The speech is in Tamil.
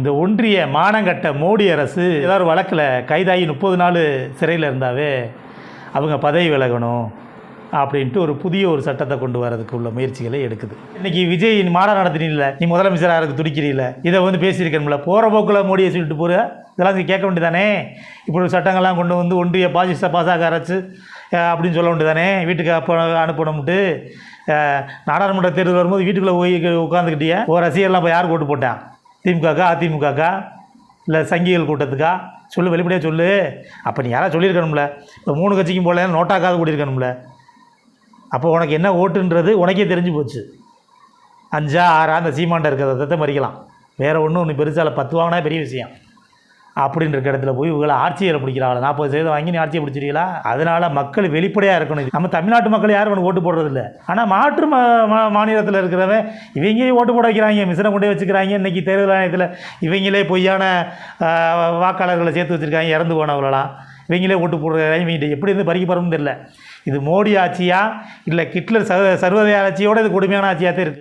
இந்த ஒன்றிய மானங்கட்ட மோடி அரசு ஏதாவது வழக்கில் கைதாகி முப்பது நாள் சிறையில் இருந்தாவே அவங்க பதவி விலகணும் அப்படின்ட்டு ஒரு புதிய ஒரு சட்டத்தை கொண்டு வரதுக்கு உள்ள முயற்சிகளை எடுக்குது. இன்னைக்கு விஜய் நீ மாநாடு நடத்தினீங்கள நீ முதலமைச்சராக இருக்க துடிக்கிறீங்கள? இதை வந்து பேசியிருக்கணும்ல. போகிற போக்கில் மோடியை சொல்லிட்டு போகிற இதெல்லாம் கேட்க வேண்டியதானே? இப்படி ஒரு சட்டங்கள்லாம் கொண்டு வந்து ஒன்றிய பாசிச பாசாக அரைச்சு அப்படின்னு சொல்ல வேண்டியதானே? வீட்டுக்கு அப்போ அனுப்பணும்ட்டு நாடாளுமன்ற தேர்தல் வரும்போது வீட்டுக்குள்ளே போய் உட்காந்துக்கிட்டிய ஒரு ரசிகர்லாம் இப்போ யார் ஓட்டு போட்டான் திமுகக்கா அதிமுகக்கா? இல்லை சங்கிகள் கூட்டத்துக்கா? சொல்லு வெளிப்படையாக சொல்லு. அப்போ நீ யாராவது சொல்லியிருக்கணும்ல? இப்போ மூணு கட்சிக்கும் போல நோட்டாக்காவது கூடியிருக்கணும்ல? அப்போ உனக்கு என்ன ஓட்டுன்றது உனக்கே தெரிஞ்சு போச்சு. அஞ்சா ஆறா அந்த சீமாண்ட இருக்கிறத மறிக்கலாம். வேறு ஒன்றும் ஒன்று பெருசால பத்து வாங்கினா பெரிய விஷயம். அப்படின்னு இருக்க இடத்துல போய் இவங்களை ஆட்சியில் பிடிக்கிறாங்களா நாற்பது சதவீதம் வாங்கி நீ ஆட்சியை பிடிச்சிருக்கீங்களா அதனால் மக்கள் வெளிப்படையாக இருக்கணும். நம்ம தமிழ்நாட்டு மக்கள் யாரும் ஒன்று ஓட்டு போடுறதில்ல. ஆனால் மாற்று மா மா- மாநிலத்தில் இருக்கிறவன் இவங்களே ஓட்டு போட வைக்கிறாங்க மிஷினை கொண்டே வச்சுக்கிறாங்க. இன்றைக்கி தேர்தல் ஆணையத்தில் இவங்களே பொய்யான வாக்காளர்களை சேர்த்து வச்சுருக்காங்க இறந்து போனவர்களாம் இவங்களே ஓட்டு போடுறாங்க இவங்க எப்படி இருந்து பறிக்க போகிறோம்னு தெரியல. இது மோடி ஆட்சியா இல்லை கிட்லர் சர்வ சர்வதேச ஆட்சியோட இது கொடுமையான ஆட்சியாக தான் இருக்குது